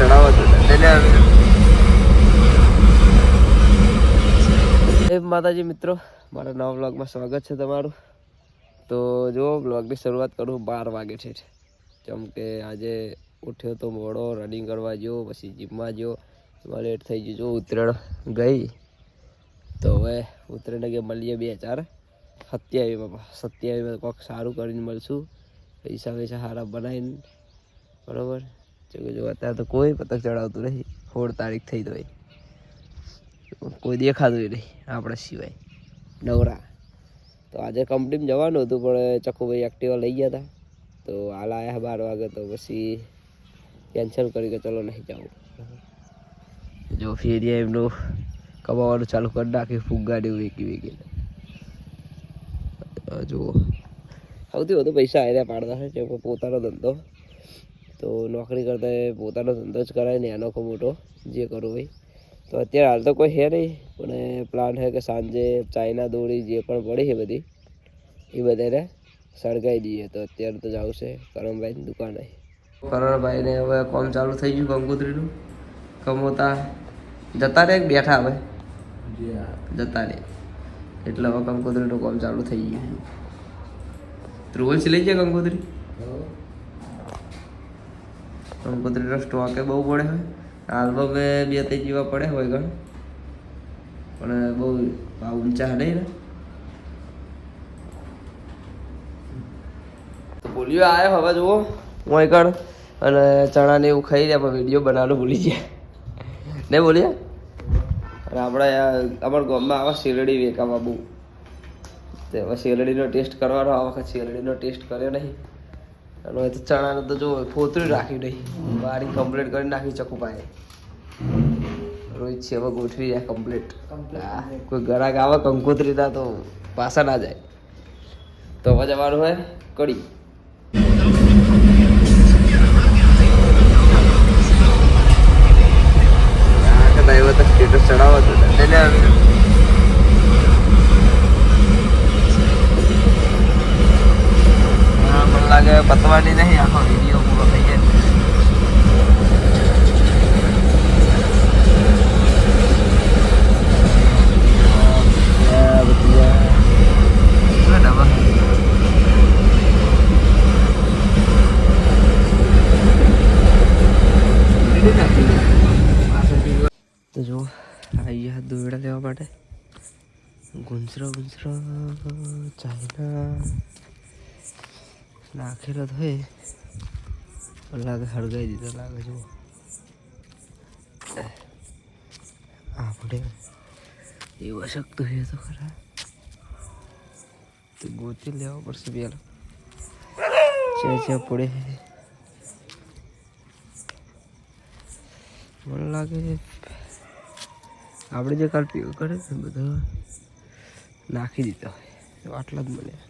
ચડાવો તો એ માતાજી મિત્રો, મારા નવા બ્લોગમાં સ્વાગત છે તમારું. તો જો બ્લોગની શરૂઆત કરું બાર વાગે છે. જેમ કે આજે ઉઠ્યો તો મોડો રનિંગ કરવા ગયો, પછી જીમમાં ગયો. એમાં લેટ થઈ ગયું, જો ઉત્તરાયણ ગઈ. તો હવે ઉત્તરાયણ કે મળીએ બે ચાર. સત્યાવીમાં સત્યાવીમાં કોઈક સારું કરીને મળશું. પૈસા પૈસા સારા બનાવીને. બરાબર? જો જો અત્યારે તો કોઈ પતંગ ચડાવતું નહીં. સોળ તારીખ થઈ તો કોઈ દેખાતું નહીં આપણા સિવાય. નવરા. તો આજે કંપનીમાં જવાનું હતું, પણ ચકુભાઈ એક્ટિવા લઈ ગયા હતા તો હાલ આવ્યા બાર વાગે, તો પછી કેન્સલ કરી કે ચલો નહીં જવું જો ફેરિયા એમનું કમાવાનું ચાલુ કરી નાખ્યું, ફુગ્ગાને વેકી વેકીને. જુઓ. સૌથી વધુ પૈસા આયરા પાડતા છે પોતાનો ધંધો. તો નોકરી કરતા એ પોતાનો ધંધો જ કરાય ને એનો મોટો, જે કરવું હોય. તો અત્યારે હાલ તો કોઈ છે નહીં, પણ પ્લાન છે કે સાંજે ચાઇના દોરી જે પણ પડી છે બધી, એ બધાને સળગાવી દઈએ. તો અત્યારે તો જવું છે કરણભાઈની દુકાને. કરણભાઈને હવે કોમ ચાલુ થઈ ગયું ગંગોત્રીનું. કમોતા જતા રે બેઠા હવે? જતા રે એટલે હવે કંકોત્રીનું કામ ચાલુ થઈ ગયું. રોજ લઈ જાય કંકોત્રી કંકોત્રીનો સ્ટોક એ બહુ પડે આલ્બમે બે ત્રણ જેવા પડે હોય ગણ પણ બહુ ભાવ ઊંચા નહીં ને. બોલ્યો આવ્યો હવે જુઓ. હું આગળ અને ચણાને એવું ખાઈ રહ્યા, પણ વીડિયો બનાવવાનું ભૂલી ગયા. નહીં બોલ્યા? અને આપણે અમારા ગામમાં આવા શેરડી વેકામાં બહુ. તે હવે શેરડીનો ટેસ્ટ કરવાનો, આ વખત શેરડીનો ટેસ્ટ કર્યો નહીં. અને તો ચણાનું તો જો ફોતરું રાખ્યું નહીં. વારી કમ્પ્લીટ કરી નાખી ચકુપાએ રોહિત છે હવે ગોઠવી જાય કમ્પ્લીટ કોઈ ગરાક આવે કંકોત્રી ના તો પાછા ના જાય. તો હવે જવાનું હોય કડી. સ્ટેટસ ચડાવો તો પતવાની નહીં, આખો વીડિયો પૂરો થઈ જાય. તો જો આવી લેવા માટે. ગુંસરો ગુંસરો ચાઇના. નાખેલો તો લાગે હળગાઈ દીધો લાગે જુઓ આપણે એવું શકતું હોય તો ખરા. તો ગોતી લેવા પડશે પેલો. છે છે પડે. મને લાગે આપણે જે કાલ પીવો કરે ને બધો, નાખી દીધો હોય. આટલા જ મળ્યા.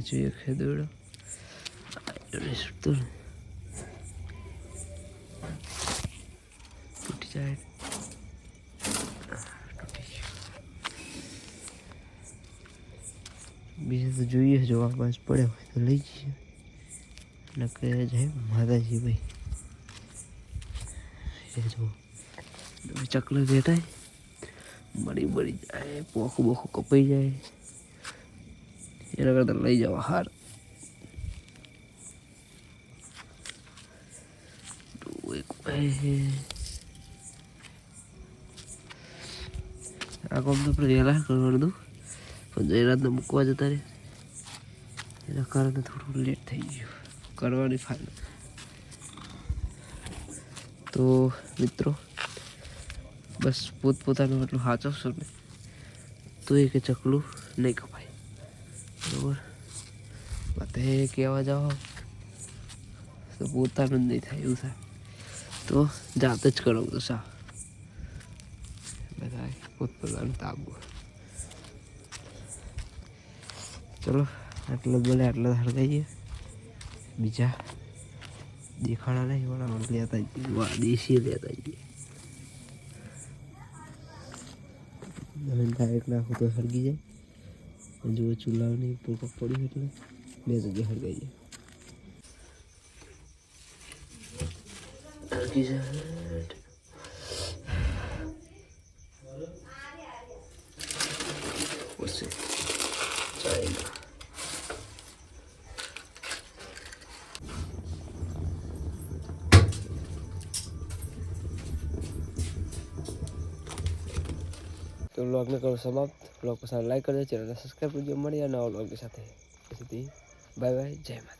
હજુ એક ખેદોડો છૂટતો તૂટી જાય બીજું તો જોઈએ જો આ બસ પડે હોય તો લઈ જઈએ એટલે કહે જાય માતાજી ભાઈ એ જો ચકલો ઘેટાય મળી મળી જાય પોખું બોખું કપાઈ જાય એના કરતાં લઈ જવા હાર આ કામ તો વહેલા કરવાનું પણ જયરાતને મૂકવા જતા રહે એના કારણે થોડું લેટ થઈ ગયું કરવાની ફાઇલ તો મિત્રો બસ પોતપોતાનું એટલું સાચવશો ને તો એ કે ચકલું નહીં કપાય બરાબર. માથે કહેવા જાઓ. તો પોતાનું નહીં થાય એવું થાય. તો જાતે જ કરો તો સા. બધા પોતપોતાનું તાબુ. ચલો, આટલો બોલે, આટલો હળગાઈએ. બીજા દેખાડા નહીં, પણ લેતા જઈએ. દેશી લેતા જઈએ. દહન ડાયરેક્ટ લાખ તો સળગી જાય. જુઓ ચૂલાની ઉપર પડી એટલે બે જગ્યા હળગાઈ જાય તો વ્લોગને કરો સમાપ્ત. વ્લોગ પસંદ લાઈક કરજો, ચેનલને સબસ્ક્રાઈબ કરજો. મળીએ નવા વ્લોગની સાથે. સુધી બાય બાય જય માતા